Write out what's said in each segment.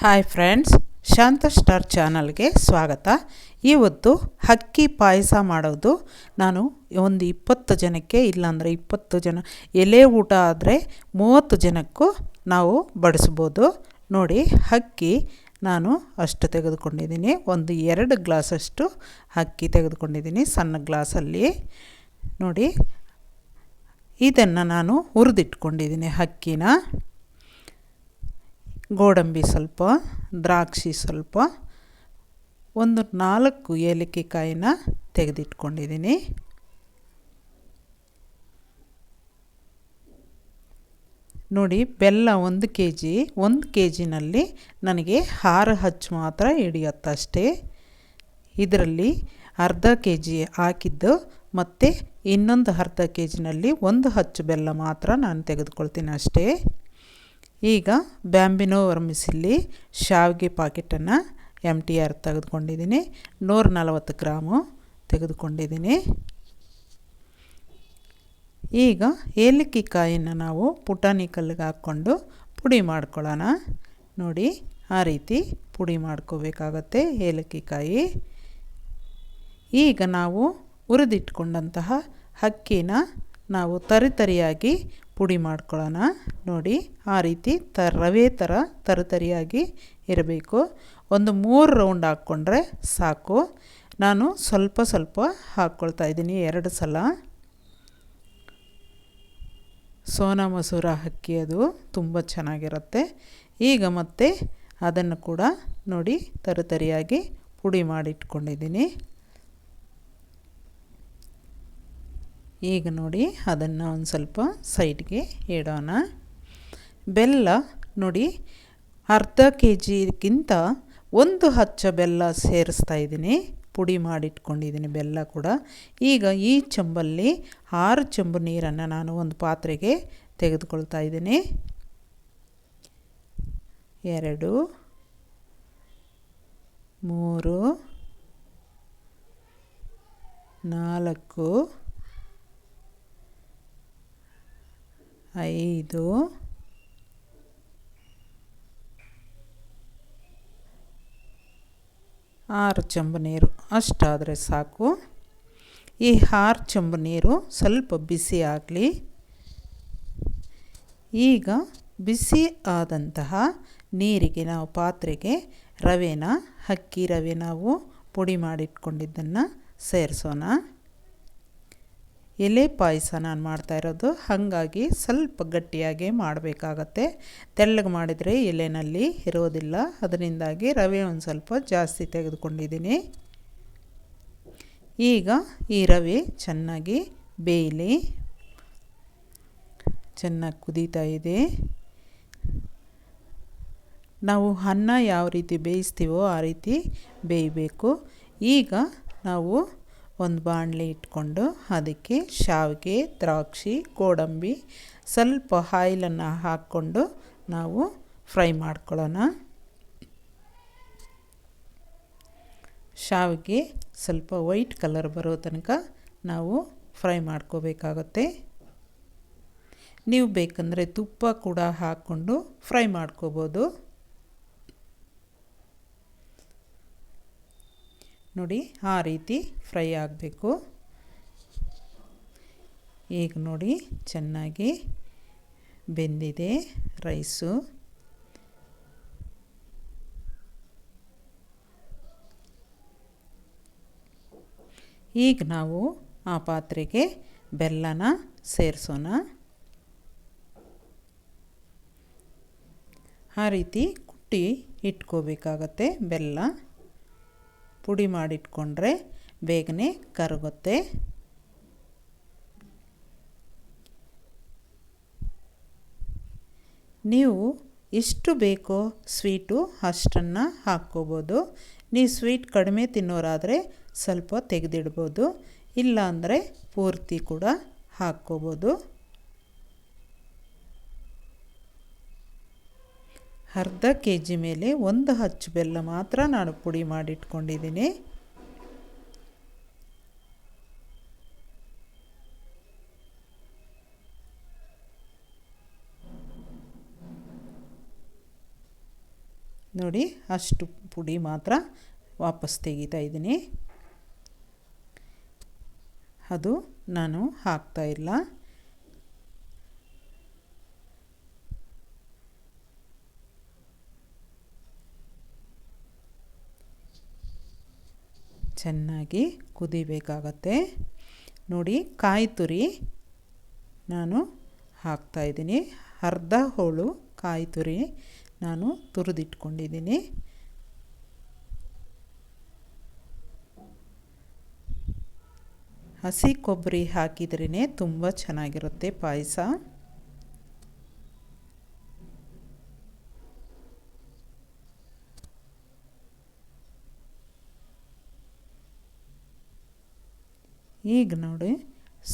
Hi friends ಶಾಂತ star ಚಾನಲ್ಗೆ ಸ್ವಾಗತ. ಇವತ್ತು ಅಕ್ಕಿ ಪಾಯಸ ಮಾಡೋದು. ನಾನು ಒಂದು ಇಪ್ಪತ್ತು ಜನಕ್ಕೆ, ಇಲ್ಲಾಂದರೆ ಇಪ್ಪತ್ತು ಜನ, ಎಲೆ ಊಟ ಆದರೆ ಮೂವತ್ತು ಜನಕ್ಕೂ ನಾವು ಬಡಿಸ್ಬೋದು. ನೋಡಿ, ಅಕ್ಕಿ ನಾನು ಅಷ್ಟು ತೆಗೆದುಕೊಂಡಿದ್ದೀನಿ. ಒಂದು ಎರಡು ಗ್ಲಾಸಷ್ಟು ಅಕ್ಕಿ ತೆಗೆದುಕೊಂಡಿದ್ದೀನಿ ಸಣ್ಣ ಗ್ಲಾಸಲ್ಲಿ. ನೋಡಿ, ಇದನ್ನು ನಾನು ಹುರಿದಿಟ್ಕೊಂಡಿದ್ದೀನಿ ಅಕ್ಕಿನ. ಗೋಡಂಬಿ ಸ್ವಲ್ಪ, ದ್ರಾಕ್ಷಿ ಸ್ವಲ್ಪ, ಒಂದು ನಾಲ್ಕು ಏಲಕ್ಕಿ ಕಾಯಿನ ತೆಗೆದಿಟ್ಕೊಂಡಿದ್ದೀನಿ. ನೋಡಿ, ಬೆಲ್ಲ ಒಂದು ಕೆ ಜಿ ಒಂದು ಕೆ ಜಿನಲ್ಲಿ ನನಗೆ ಆರು ಹಚ್ಚು ಮಾತ್ರ ಹಿಡಿಯತ್ತಷ್ಟೇ. ಇದರಲ್ಲಿ ಅರ್ಧ ಕೆ ಜಿ ಹಾಕಿದ್ದು ಮತ್ತು ಇನ್ನೊಂದು ಅರ್ಧ ಕೆ ಜಿನಲ್ಲಿ ಒಂದು ಹಚ್ಚು ಬೆಲ್ಲ ಮಾತ್ರ ನಾನು ತೆಗೆದುಕೊಳ್ತೀನಿ ಅಷ್ಟೇ. ಈಗ ಬ್ಯಾಂಬಿನೋ ವರ್ಮಿಸಿಲ್ಲಿ ಶಾವಿಗೆ ಪಾಕೆಟನ್ನು ಎಂ ಟಿ ಆರ್ ತೆಗೆದುಕೊಂಡಿದ್ದೀನಿ. ನೂರ ನಲವತ್ತು ಗ್ರಾಮು ತೆಗೆದುಕೊಂಡಿದ್ದೀನಿ. ಈಗ ಏಲಕ್ಕಿ ಕಾಯಿನ ನಾವು ಪುಟಾಣಿ ಕಲ್ಲಿಗೆ ಹಾಕ್ಕೊಂಡು ಪುಡಿ ಮಾಡ್ಕೊಳ್ಳೋಣ. ನೋಡಿ, ಆ ರೀತಿ ಪುಡಿ ಮಾಡ್ಕೋಬೇಕಾಗತ್ತೆ ಏಲಕ್ಕಿ ಕಾಯಿ. ಈಗ ನಾವು ಹುರಿದಿಟ್ಕೊಂಡಂತಹ ಅಕ್ಕಿನ ನಾವು ತರಿತರಿಯಾಗಿ ಪುಡಿ ಮಾಡ್ಕೊಳ್ಳೋಣ. ನೋಡಿ, ಆ ರೀತಿ ತ ರವೆ ಥರ ತರತರಿಯಾಗಿ ಇರಬೇಕು. ಒಂದು ಮೂರು ರೌಂಡ್ ಹಾಕ್ಕೊಂಡ್ರೆ ಸಾಕು. ನಾನು ಸ್ವಲ್ಪ ಸ್ವಲ್ಪ ಹಾಕ್ಕೊಳ್ತಾ ಇದ್ದೀನಿ ಎರಡು ಸಲ. ಸೋನಾ ಮಸೂರ ಅಕ್ಕಿ ಅದು ತುಂಬ ಚೆನ್ನಾಗಿರುತ್ತೆ. ಈಗ ಮತ್ತೆ ಅದನ್ನು ಕೂಡ ನೋಡಿ ತರತರಿಯಾಗಿ ಪುಡಿ ಮಾಡಿಟ್ಕೊಂಡಿದ್ದೀನಿ. ಈಗ ನೋಡಿ ಅದನ್ನು ಒಂದು ಸ್ವಲ್ಪ ಸೈಡ್ಗೆ ಇಡೋಣ. ಬೆಲ್ಲ ನೋಡಿ, ಅರ್ಧ ಕೆ ಜಿಗಿಂತ ಒಂದು ಹಚ್ಚ ಬೆಲ್ಲ ಸೇರಿಸ್ತಾ ಇದ್ದೀನಿ. ಪುಡಿ ಮಾಡಿಟ್ಕೊಂಡಿದ್ದೀನಿ ಬೆಲ್ಲ ಕೂಡ. ಈಗ ಈ ಚಂಬಲ್ಲಿ ಆರು ಚಂಬು ನೀರನ್ನು ನಾನು ಒಂದು ಪಾತ್ರೆಗೆ ತೆಗೆದುಕೊಳ್ತಾ ಇದ್ದೀನಿ. ಎರಡು, ಮೂರು, ನಾಲ್ಕು ಐದು. ಆರು ಚೊಂಬು ನೀರು. ಅಷ್ಟಾದರೆ ಸಾಕು. ಈ ಆರು ಚೊಂಬು ನೀರು ಸ್ವಲ್ಪ ಬಿಸಿ ಆಗಲಿ. ಈಗ ಬಿಸಿ ಆದಂತಹ ನೀರಿಗೆ ನಾವು ಪಾತ್ರೆಗೆ ರವೆನ, ಅಕ್ಕಿ ರವೆ ನಾವು ಪುಡಿ ಮಾಡಿಟ್ಕೊಂಡಿದ್ದನ್ನು ಸೇರಿಸೋಣ. ಎಲೆ ಪಾಯಸ ನಾನು ಮಾಡ್ತಾ ಇರೋದು. ಹಾಗಾಗಿ ಸ್ವಲ್ಪ ಗಟ್ಟಿಯಾಗಿ ಮಾಡಬೇಕಾಗತ್ತೆ. ತೆಳ್ಳಗೆ ಮಾಡಿದರೆ ಎಲೆನಲ್ಲಿ ಇರೋದಿಲ್ಲ. ಅದರಿಂದಾಗಿ ರವೆ ಒಂದು ಸ್ವಲ್ಪ ಜಾಸ್ತಿ ತೆಗೆದುಕೊಂಡಿದ್ದೀನಿ. ಈಗ ಈ ರವೆ ಚೆನ್ನಾಗಿ ಬೇಯಲಿ. ಚೆನ್ನಾಗಿ ಕುದೀತಾ ಇದೆ. ನಾವು ಅನ್ನ ಯಾವ ರೀತಿ ಬೇಯಿಸ್ತೀವೋ ಆ ರೀತಿ ಬೇಯಬೇಕು. ಈಗ ನಾವು ಒಂದು ಬಾಣಲೆ ಇಟ್ಕೊಂಡು ಅದಕ್ಕೆ ಶಾವಿಗೆ, ದ್ರಾಕ್ಷಿ, ಗೋಡಂಬಿ ಸ್ವಲ್ಪ ಆಯಿಲನ್ನು ಹಾಕ್ಕೊಂಡು ನಾವು ಫ್ರೈ ಮಾಡ್ಕೊಳ್ಳೋಣ. ಶಾವಿಗೆ ಸ್ವಲ್ಪ ವೈಟ್ ಕಲರ್ ಬರೋ ತನಕ ನಾವು ಫ್ರೈ ಮಾಡ್ಕೋಬೇಕಾಗತ್ತೆ. ನೀವು ಬೇಕಂದರೆ ತುಪ್ಪ ಕೂಡ ಹಾಕ್ಕೊಂಡು ಫ್ರೈ ಮಾಡ್ಕೋಬೋದು. ನೋಡಿ, ಆ ರೀತಿ ಫ್ರೈ ಆಗಬೇಕು. ಈಗ ನೋಡಿ, ಚೆನ್ನಾಗಿ ಬೆಂದಿದೆ ರೈಸು. ಈಗ ನಾವು ಆ ಪಾತ್ರೆಗೆ ಬೆಲ್ಲನ ಸೇರಿಸೋಣ. ಆ ರೀತಿ ಕುಟ್ಟಿ ಇಟ್ಕೋಬೇಕಾಗತ್ತೆ ಬೆಲ್ಲ. ಪುಡಿ ಮಾಡಿಟ್ಕೊಂಡ್ರೆ ಬೇಗನೆ ಕರಗುತ್ತೆ. ನೀವು ಎಷ್ಟು ಬೇಕೋ ಸ್ವೀಟು ಅಷ್ಟನ್ನು ಹಾಕ್ಕೋಬೋದು. ನೀವು ಸ್ವೀಟ್ ಕಡಿಮೆ ತಿನ್ನೋರಾದರೆ ಸ್ವಲ್ಪ ತೆಗೆದಿಡ್ಬೋದು. ಇಲ್ಲಾಂದರೆ ಪೂರ್ತಿ ಕೂಡ ಹಾಕ್ಕೋಬೋದು. ಅರ್ಧ ಕೆ ಜಿ ಮೇಲೆ ಒಂದು ಹಚ್ಚು ಬೆಲ್ಲ ಮಾತ್ರ ನಾನು ಪುಡಿ ಮಾಡಿಟ್ಕೊಂಡಿದ್ದೀನಿ. ನೋಡಿ, ಅಷ್ಟು ಪುಡಿ ಮಾತ್ರ ವಾಪಸ್ ತೆಗಿತಾ ಇದ್ದೀನಿ. ಅದು ನಾನು ಹಾಕ್ತಾ ಇಲ್ಲ. ಚೆನ್ನಾಗಿ ಕುದಿಬೇಕಾಗತ್ತೆ. ನೋಡಿ, ಕಾಯಿ ತುರಿ ನಾನು ಹಾಕ್ತಾಯಿದ್ದೀನಿ ಅರ್ಧ ಹೋಳು ಕಾಯಿ ತುರಿ ನಾನು ತುರಿದಿಟ್ಕೊಂಡಿದ್ದೀನಿ. ಹಸಿ ಕೊಬ್ಬರಿ ಹಾಕಿದ್ರೇ ತುಂಬ ಚೆನ್ನಾಗಿರುತ್ತೆ ಪಾಯಸ. ಈಗ ನೋಡಿ,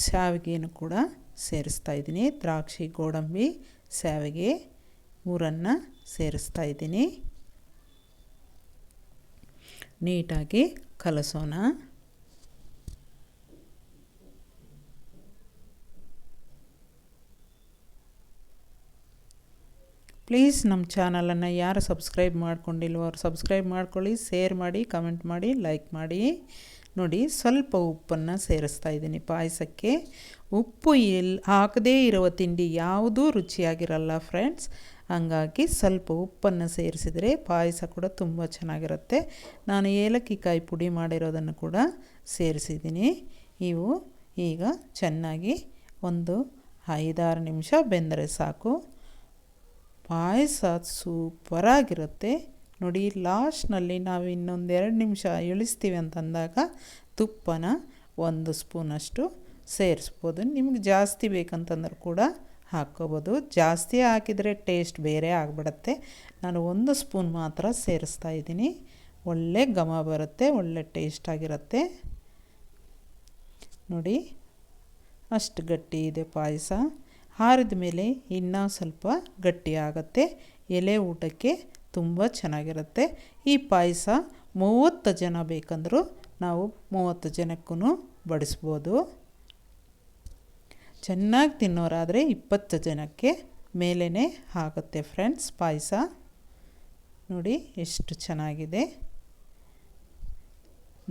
ಶಾವಿಗೆಯನ್ನು ಕೂಡ ಸೇರಿಸ್ತಾ ಇದ್ದೀನಿ. ದ್ರಾಕ್ಷಿ, ಗೋಡಂಬಿ ಶಾವಿಗೆ ಮೂರನ್ನು ಸೇರಿಸ್ತಾ ಇದ್ದೀನಿ. ನೀಟಾಗಿ ಕಲಸೋಣ. ಪ್ಲೀಸ್ ನಮ್ಮ ಚಾನಲನ್ನು ಯಾರು ಸಬ್ಸ್ಕ್ರೈಬ್ ಮಾಡ್ಕೊಂಡಿಲ್ವೋ ಅವ್ರು ಸಬ್ಸ್ಕ್ರೈಬ್ ಮಾಡ್ಕೊಳ್ಳಿ, ಶೇರ್ ಮಾಡಿ, ಕಮೆಂಟ್ ಮಾಡಿ, ಲೈಕ್ ಮಾಡಿ. ನೋಡಿ ಸ್ವಲ್ಪ ಉಪ್ಪನ್ನು ಸೇರಿಸ್ತಾ ಇದ್ದೀನಿ ಪಾಯಸಕ್ಕೆ. ಉಪ್ಪು ಎಲ್ಲಿ ಹಾಕದೇ ಇರುವ ತಿಂಡಿ ಯಾವುದೂ ರುಚಿಯಾಗಿರಲ್ಲ ಫ್ರೆಂಡ್ಸ್. ಹಂಗಾಗಿ ಸ್ವಲ್ಪ ಉಪ್ಪನ್ನು ಸೇರಿಸಿದರೆ ಪಾಯಸ ಕೂಡ ತುಂಬ ಚೆನ್ನಾಗಿರುತ್ತೆ. ನಾನು ಏಲಕ್ಕಿ ಕಾಯಿ ಪುಡಿ ಮಾಡಿರೋದನ್ನು ಕೂಡ ಸೇರಿಸಿದ್ದೀನಿ. ಇವು ಈಗ ಚೆನ್ನಾಗಿ ಒಂದು ಐದಾರು ನಿಮಿಷ ಬೆಂದರೆ ಸಾಕು. ಪಾಯಸ ಸೂಪರಾಗಿರುತ್ತೆ. ನೋಡಿ ಲಾಸ್ಟ್ನಲ್ಲಿ ನಾವು ಇನ್ನೊಂದು ಎರಡು ನಿಮಿಷ ಇಳಿಸ್ತೀವಿ ಅಂತಂದಾಗ ತುಪ್ಪನ ಒಂದು ಸ್ಪೂನಷ್ಟು ಸೇರಿಸ್ಬೋದು. ನಿಮ್ಗೆ ಜಾಸ್ತಿ ಬೇಕಂತಂದ್ರೆ ಕೂಡ ಹಾಕ್ಕೋಬೋದು. ಜಾಸ್ತಿ ಹಾಕಿದರೆ ಟೇಸ್ಟ್ ಬೇರೆ ಆಗಿಬಿಡತ್ತೆ. ನಾನು ಒಂದು ಸ್ಪೂನ್ ಮಾತ್ರ ಸೇರಿಸ್ತಾ ಇದ್ದೀನಿ. ಒಳ್ಳೆ ಘಮ ಬರುತ್ತೆ, ಒಳ್ಳೆ ಟೇಸ್ಟ್ ಆಗಿರುತ್ತೆ. ನೋಡಿ, ಅಷ್ಟು ಗಟ್ಟಿ ಇದೆ ಪಾಯಸ. ಹಾರಿದ ಮೇಲೆ ಇನ್ನೂ ಸ್ವಲ್ಪ ಗಟ್ಟಿ ಆಗುತ್ತೆ. ಎಲೆ ಊಟಕ್ಕೆ ತುಂಬ ಚೆನ್ನಾಗಿರುತ್ತೆ. ಈ ಪಾಯಸ ಮೂವತ್ತು ಜನ ಬೇಕಂದರೂ ನಾವು ಮೂವತ್ತು ಜನಕ್ಕೂ ಬಡಿಸ್ಬೋದು. ಚೆನ್ನಾಗಿ ತಿನ್ನೋರಾದರೆ ಇಪ್ಪತ್ತು ಜನಕ್ಕೆ ಮೇಲೇ ಆಗುತ್ತೆ ಫ್ರೆಂಡ್ಸ್ ಪಾಯಸ. ನೋಡಿ ಎಷ್ಟು ಚೆನ್ನಾಗಿದೆ.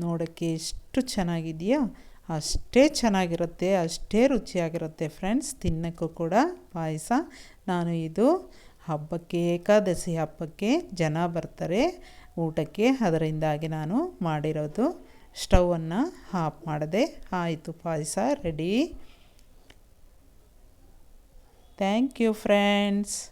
ನೋಡೋಕ್ಕೆ ಎಷ್ಟು ಚೆನ್ನಾಗಿದೆಯೋ? ಅಷ್ಟೇ ಚೆನ್ನಾಗಿರುತ್ತೆ, ಅಷ್ಟೇ ರುಚಿಯಾಗಿರುತ್ತೆ ಫ್ರೆಂಡ್ಸ್ ತಿನ್ನೋಕ್ಕೂ ಕೂಡ ಪಾಯಸ. ನಾನು ಇದು ಹಬ್ಬಕ್ಕೆ, ಏಕಾದಶಿ ಹಬ್ಬಕ್ಕೆ ಜನ ಬರ್ತಾರೆ. ಊಟಕ್ಕೆ ಅದರಿಂದಾಗಿ ನಾನು ಮಾಡಿರೋದು ಸ್ಟವನ್ನು ಆಫ್ ಮಾಡಿದೆ. ಆಯಿತು ಪಾಯಸ, ರೆಡಿ. Thank you friends.